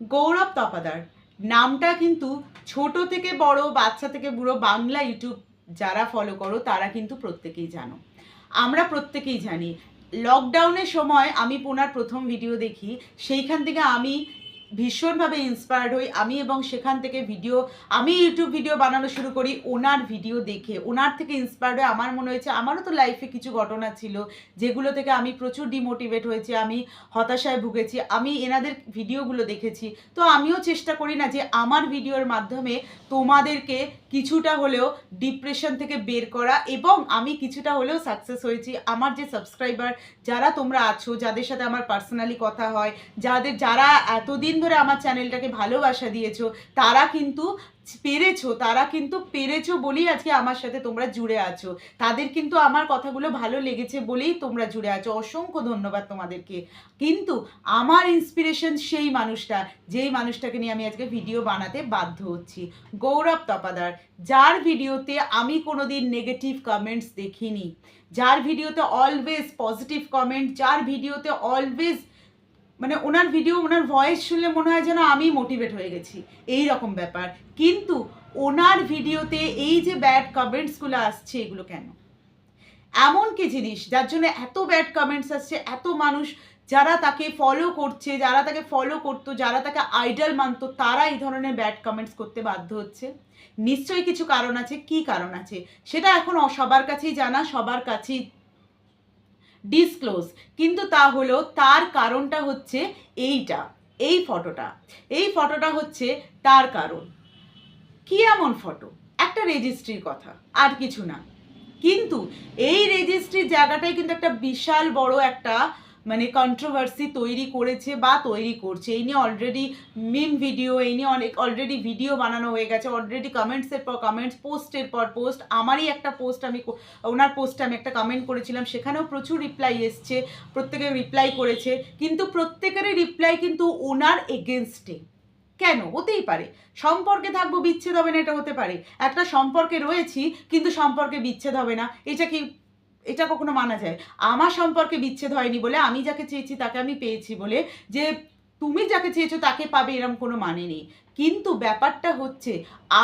গৌরব তপাদার। নামটা কিন্তু ছোট থেকে বড়, বাচ্চা থেকে বুড়ো বাংলা ইউটিউব যারা ফলো করো, তারা কিন্তু প্রত্যেকেই জানো। আমরা প্রত্যেকেই জানি। লকডাউনের সময় আমি পোনার প্রথম ভিডিও দেখি, সেইখান থেকে আমি ভীষণভাবে ইন্সপায়ার্ড হই। আমি এবং সেখান থেকে ভিডিও আমি ইউটিউব ভিডিও বানানো শুরু করি, ওনার ভিডিও দেখে। ওনার থেকে ইন্সপায়ার্ড হয়ে আমার মনে হয়েছে, আমারও তো লাইফে কিছু ঘটনা ছিল, যেগুলো থেকে আমি প্রচুর ডিমোটিভেট হয়েছি, আমি হতাশায় ভুগেছি, আমি এনাদের ভিডিওগুলো দেখেছি। তো আমিও চেষ্টা করি না যে আমার ভিডিওর মাধ্যমে তোমাদেরকে কিছুটা হলেও ডিপ্রেশন থেকে বের করা এবং আমি কিছুটা হলেও সাকসেস হয়েছি। আমার যে সাবস্ক্রাইবার যারা তোমরা আছো, যাদের সাথে আমার পার্সোনালি কথা হয়, যাদের, যারা এতদিন ধরে আমার চ্যানেলটাকে ভালোবাসা দিয়েছ, তারা কিন্তু পেরেছ, তারা কিন্তু পেরেছ বলেই আজকে আমার সাথে তোমরা জুড়ে আছো। তাদের কিন্তু আমার কথাগুলো ভালো লেগেছে বলেই তোমরা জুড়ে আছো। অসংখ্য ধন্যবাদ তোমাদেরকে। কিন্তু আমার ইন্সপিরেশন সেই মানুষটা, যেই মানুষটাকে নিয়ে আমি আজকে ভিডিও বানাতে বাধ্য হচ্ছি। গৌরব তপাদার, যার ভিডিওতে আমি কোনোদিন নেগেটিভ কমেন্টস দেখিনি। যার ভিডিওতে অলওয়েজ পজিটিভ কমেন্ট যার ভিডিওতে অলওয়েজ মানে ওনার ভিডিও ওনার ভয়েস শুনলে মনে হয় যেন আমি মোটিভেট হয়ে গেছি। এই রকম ব্যাপার। কিন্তু ওনার ভিডিওতে এই যে ব্যাড কমেন্টসগুলো আসছে, এগুলো কেন? এমন কি জিনিস যার জন্য এত ব্যাড কমেন্টস আসছে, এত মানুষ যারা তাকে ফলো করছে, যারা তাকে ফলো করতো, যারা তাকে আইডল মানতো, তারা এই ধরনের ব্যাড কমেন্টস করতে বাধ্য হচ্ছে? নিশ্চয়ই কিছু কারণ আছে। কি কারণ আছে? সেটা এখন সবার কাছেই জানা, সবার কাছেই ডিসক্লোজ কিন্তু তা হলো তার কারণটা হচ্ছে এইটা, এই ফটোটা। এই ফটোটা হচ্ছে তার কারণ। কি এমন ফটো? একটা রেজিস্ট্রির কথা, আর কিছু না। কিন্তু এই রেজিস্ট্রির জায়গাটাই কিন্তু একটা বিশাল বড় একটা মানে কন্ট্রোভার্সি তৈরি করেছে বা তৈরি করছে। এই নিয়ে অলরেডি মিম ভিডিও এই নিয়ে অনেক অলরেডি ভিডিও বানানো হয়ে গেছে। অলরেডি কমেন্টসের পর কমেন্টস পোস্টের পর পোস্ট আমারই একটা পোস্ট আমি ওনার পোস্টে আমি একটা কমেন্ট করেছিলাম। সেখানেও প্রচুর রিপ্লাই এসছে, প্রত্যেকে রিপ্লাই করেছে। কিন্তু প্রত্যেকেরই রিপ্লাই কিন্তু ওনার এগেনস্টে কেন? হতেই পারে। সম্পর্কে থাকব বিচ্ছেদ হবে না, এটা হতে পারে। একটা সম্পর্কে রয়েছি, কিন্তু সম্পর্কে বিচ্ছেদ হবে না। এটা কি এটা কখনো মানা যায়। আমার সম্পর্কে বিচ্ছেদ হয়নি বলে আমি যাকে চেয়েছি তাকে আমি পেয়েছি বলে যে তুমি যাকে চেয়েছো তাকে পাবে, এরম কোনো মানে নেই। কিন্তু ব্যাপারটা হচ্ছে,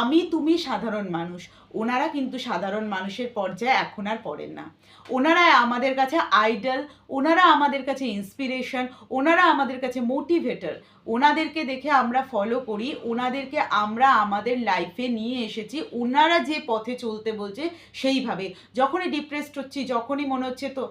আমি তুমি সাধারণ মানুষ। ওনারা কিন্তু সাধারণ মানুষের পর্যায়ে এখন আর পড়েন না। ওনারা আমাদের কাছে আইডল ওনারা আমাদের কাছে ইন্সপিরেশন ওনারা আমাদের কাছে মোটিভেটর ওনাদেরকে দেখে আমরা ফলো করি, ওনাদেরকে আমরা আমাদের লাইফে নিয়ে এসেছি। ওনারা যে পথে চলতে বলছে, সেইভাবে। যখনই ডিপ্রেসড হচ্ছি, যখনই মনে হচ্ছে তো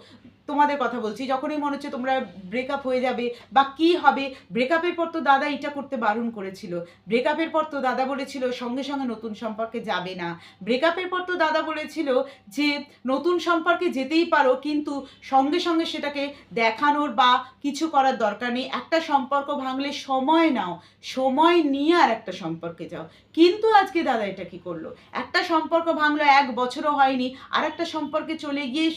তোমাদের কথা বলছি। যখনই মনে হচ্ছে তোমরা ব্রেকআপ হয়ে যাবে বা কি হবে ব্রেকআপের পর তো দাদা এটা করতে বারণ করেছিল। ব্রেকআপের পর তো দাদা বলেছিল সঙ্গে সঙ্গে নতুন সম্পর্কে যাবে না। ব্রেকআপের পর তো দাদা বলেছিল যে নতুন সম্পর্কে যেতেই পারো, কিন্তু সঙ্গে সঙ্গে সেটাকে দেখানোর বা কিছু করার দরকার নেই। একটা সম্পর্ক ভাঙলে সময় নাও, সময় নিয়ে আর একটা সম্পর্কে যাও। কিন্তু আজকে দাদা এটা কি করল? একটা সম্পর্ক ভাঙলো, এক বছরও হয়নি আর একটা সম্পর্কে চলে গিয়ে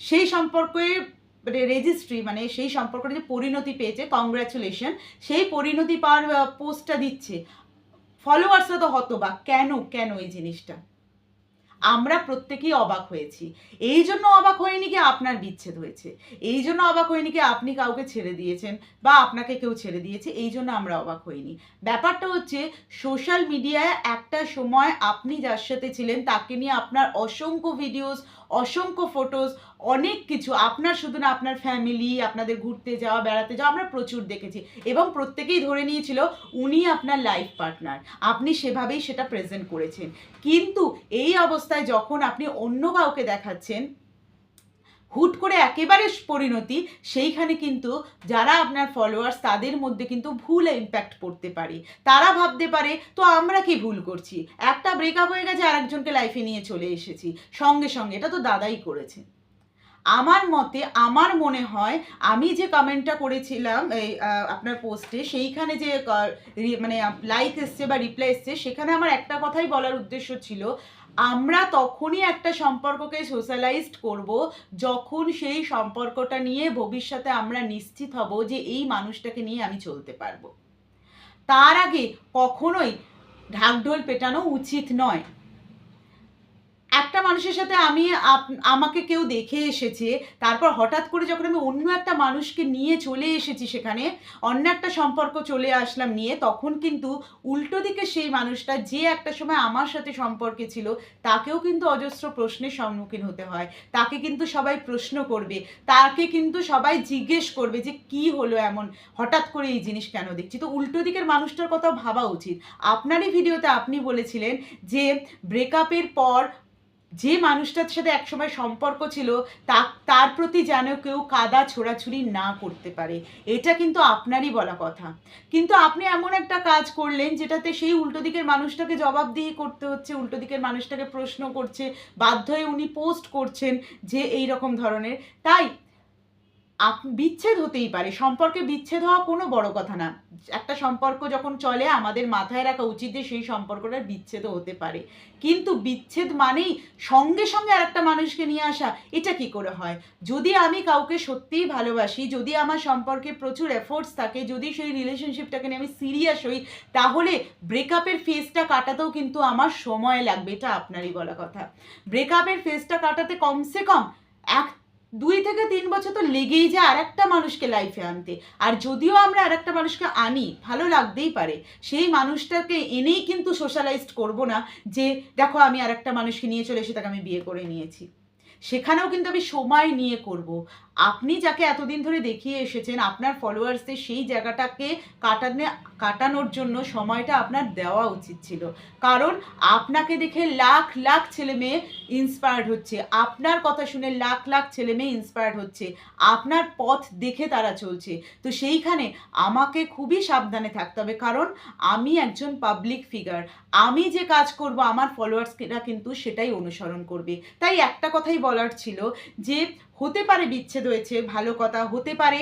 সেই সম্পর্কে মানে রেজিস্ট্রি মানে সেই সম্পর্কটা যে পরিণতি পেয়েছে কংগ্রাচুলেশন সেই পরিণতি পাওয়ার পোস্টটা দিচ্ছে। ফলোয়ার্সরা তো হতবাক। কেন? কেন এই জিনিসটা? আমরা প্রত্যেকেই অবাক হয়েছি। এই জন্য অবাক হয়নি কি আপনার বিচ্ছেদ হয়েছে? এই জন্য অবাক হয়নি কি আপনি কাউকে ছেড়ে দিয়েছেন বা আপনাকে কেউ ছেড়ে দিয়েছে? এই জন্য আমরা অবাক হইনি। ব্যাপারটা হচ্ছে সোশ্যাল মিডিয়ায় একটা সময় আপনি যার সাথে ছিলেন, তাকে নিয়ে আপনার অসংখ্য ভিডিওস অসংখ্য ফটোস অনেক কিছু। আপনার শুধু না, আপনার ফ্যামিলি আপনাদের ঘুরতে যাওয়া, বেড়াতে যাওয়া, আমরা প্রচুর দেখেছি। এবং প্রত্যেকেই ধরে নিয়েছিল, উনি আপনার লাইফ পার্টনার আপনি সেভাবেই সেটা প্রেজেন্ট করেছেন। কিন্তু এই অবস্থায় যখন আপনি অন্য কাউকে দেখাচ্ছেন হুট করে একেবারে পরিণতি, সেইখানে কিন্তু যারা আপনার ফলোয়ার্স তাদের মধ্যে কিন্তু ভুল ইম্প্যাক্ট পড়তে পারে। তারা ভাবতে পারে, তো আমরা কি ভুল করছি? একটা ব্রেকআপ হয়ে গেছে, আরেকজনকে লাইফে নিয়ে চলে এসেছি। সঙ্গে সঙ্গে, এটা তো দাদাই করেছে। আমার মতে, আমার মনে হয়, আমি যে কমেন্টটা করেছিলাম, এই আপনার পোস্টে সেইখানে যে মানে লাইক এসছে বা রিপ্লাই এসছে, সেখানে আমার একটা কথাই বলার উদ্দেশ্য ছিল আমরা তখনই একটা সম্পর্ককে সোশ্যালাইজড করব যখন সেই সম্পর্কটা নিয়ে ভবিষ্যতে আমরা নিশ্চিত হব যে এই মানুষটাকে নিয়ে আমি চলতে পারব। তার আগে কখনোই ঢাকঢোল পেটানো উচিত নয়। একটা মানুষের সাথে আমি আমাকে কেউ দেখে এসেছে, তারপর হঠাৎ করে যখন আমি অন্য একটা মানুষকে নিয়ে চলে এসেছি সেখানে, অন্য একটা সম্পর্ক চলে আসলাম নিয়ে, তখন কিন্তু উল্টো দিকে সেই মানুষটা যে একটা সময় আমার সাথে সম্পর্কে ছিল, তাকেও কিন্তু অজস্র প্রশ্নের সম্মুখীন হতে হয়। তাকে কিন্তু সবাই প্রশ্ন করবে, তাকে কিন্তু সবাই জিজ্ঞেস করবে যে কি হলো এমন, হঠাৎ করে এই জিনিস কেন দেখছি? তো উল্টো দিকের মানুষটার কথাও ভাবা উচিত। আপনারই ভিডিওতে আপনি বলেছিলেন যে ব্রেকআপের পর যে মানুষটার সাথে একসময় সম্পর্ক ছিল, তা, তার প্রতি যেন কেউ কাদা ছোড়াছুড়ি না করতে পারে। এটা কিন্তু আপনারই বলা কথা। কিন্তু আপনি এমন একটা কাজ করলেন যেটাতে সেই উল্টো দিকের মানুষটাকে জবাবদিহি করতে হচ্ছে, উল্টো দিকের মানুষটাকে প্রশ্ন করছে, বাধ্য হয়ে উনি পোস্ট করছেন যে এই রকম ধরনের। তাই বিচ্ছেদ হতেই পারে। সম্পর্কে বিচ্ছেদ হওয়া কোনো বড় কথা না। একটা সম্পর্ক যখন চলে, আমাদের মাথায় রাখা উচিত যে সেই সম্পর্কটার বিচ্ছেদও হতে পারে। কিন্তু বিচ্ছেদ মানেই সঙ্গে সঙ্গে আর একটা মানুষকে নিয়ে আসা, এটা কি করে হয়? যদি আমি কাউকে সত্যিই ভালোবাসি, যদি আমার সম্পর্কে প্রচুর এফোর্টস থাকে, যদি সেই রিলেশনশিপটাকে নিয়ে আমি সিরিয়াস হই, তাহলে ব্রেকআপের ফেজটা কাটাতেও কিন্তু আমার সময় লাগবে। এটা আপনারই বলা কথা। ব্রেকআপের ফেজটা কাটাতে কমসে কম এক দুই থেকে তিন বছর তো লেগেই যায় আর একটা মানুষকে লাইফে আনতে। আর যদিও আমরা আর একটা মানুষকে আনি, ভালো লাগতেই পারে। সেই মানুষটাকে এনেই কিন্তু সোশ্যালাইজড করব না যে, দেখো আমি আর একটা মানুষকে নিয়ে চলে এসে তাকে আমি বিয়ে করে নিয়েছি। সেখানেও কিন্তু আমি সময় নিয়ে করব। আপনি যাকে এতদিন ধরে দেখিয়ে এসেছেন, আপনার ফলোয়ার্সদের সেই জায়গাটাকে কাটানে, কাটানোর জন্য সময়টা আপনার দেওয়া উচিত ছিল। কারণ আপনাকে দেখে লাখ লাখ ছেলে মেয়ে ইন্সপায়ার্ড হচ্ছে। আপনার কথা শুনে লাখ লাখ ছেলে মেয়ে ইন্সপায়ার্ড হচ্ছে। আপনার পথ দেখে তারা চলছে। তো সেইখানে আমাকে খুবই সাবধানে থাকতে হবে। কারণ আমি একজন পাবলিক ফিগার আমি যে কাজ করব, আমার ফলোয়ার্সরা কিন্তু সেটাই অনুসরণ করবে। তাই একটা কথাই বলার ছিল যে হতে পারে বিচ্ছেদ হয়েছে, ভালো কথা। হতে পারে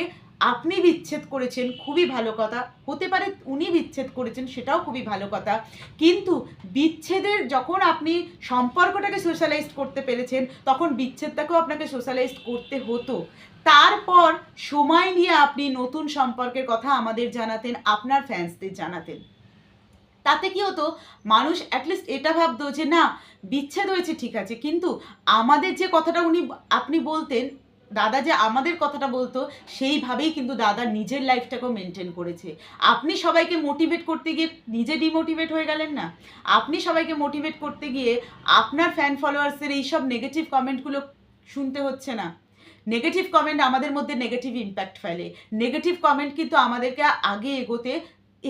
আপনি বিচ্ছেদ করেছেন, খুবই ভালো কথা। হতে পারে উনি বিচ্ছেদ করেছেন, সেটাও খুবই ভালো কথা। কিন্তু বিচ্ছেদের যখন আপনি সম্পর্কটাকে সোশ্যালাইজ করতে পেরেছেন, তখন বিচ্ছেদটাকেও আপনাকে সোশ্যালাইজ করতে হতো। তারপর সময় নিয়ে আপনি নতুন সম্পর্কের কথা আমাদের জানাতেন, আপনার ফ্যান্সদের জানাতেন। তাতে কি হতো? মানুষ অ্যাটলিস্ট এটা ভাবতো যে, না, বিচ্ছেদ হয়েছে, ঠিক আছে। কিন্তু আমাদের যে কথাটা উনি, আপনি বলতেন, দাদা যে আমাদের কথাটা বলতো, সেইভাবেই কিন্তু দাদা নিজের লাইফটাকেও মেনটেন করেছে। আপনি সবাইকে মোটিভেট করতে গিয়ে নিজে ডিমোটিভেট হয়ে গেলেন না। আপনি সবাইকে মোটিভেট করতে গিয়ে আপনার ফ্যান ফলোয়ার্সের এইসব নেগেটিভ কমেন্টগুলো শুনতে হচ্ছে না। নেগেটিভ কমেন্ট আমাদের মধ্যে নেগেটিভ ইম্প্যাক্ট ফেলে। নেগেটিভ কমেন্ট কিন্তু আমাদেরকে আগে এগোতে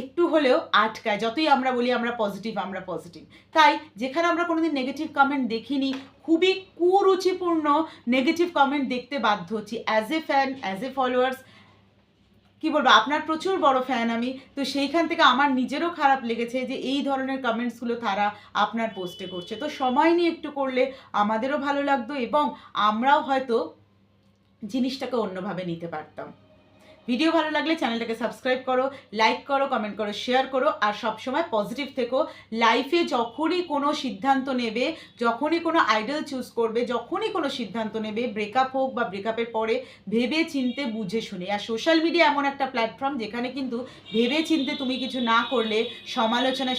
একটু হলেও আটকায়। যতই আমরা বলি আমরা পজিটিভ আমরা পজিটিভ তাই যেখানে আমরা কোনোদিন নেগেটিভ কমেন্ট দেখিনি, খুবই কুরুচিপূর্ণ নেগেটিভ কমেন্ট দেখতে বাধ্য হচ্ছি। As a fan as a followers কী বলব, আপনার প্রচুর বড় ফ্যান আমি। তো সেইখান থেকে আমার নিজেরও খারাপ লেগেছে যে এই ধরনের কমেন্টসগুলো তারা আপনার পোস্টে করছে। তো সময় নিয়ে একটু করলে আমাদেরও ভালো লাগতো এবং আমরাও হয়তো জিনিসটাকে অন্যভাবে নিতে পারতাম। ভিডিও ভালো লাগলে চ্যানেলটাকে সাবস্ক্রাইব করো লাইক করো কমেন্ট করো শেয়ার করো, আর সবসময় পজিটিভ থেকো। লাইফে যখনই কোনো সিদ্ধান্ত নেবে, যখনই কোনো আইডল চুজ করবে, যখনই কোনো সিদ্ধান্ত নেবে ব্রেকআপ হোক বা ব্রেকআপের পরে, ভেবে চিনতে বুঝে শুনে। আর সোশ্যাল মিডিয়া এমন একটা প্ল্যাটফর্ম যেখানে কিন্তু ভেবে চিনতে তুমি কিছু না করলে সমালোচনা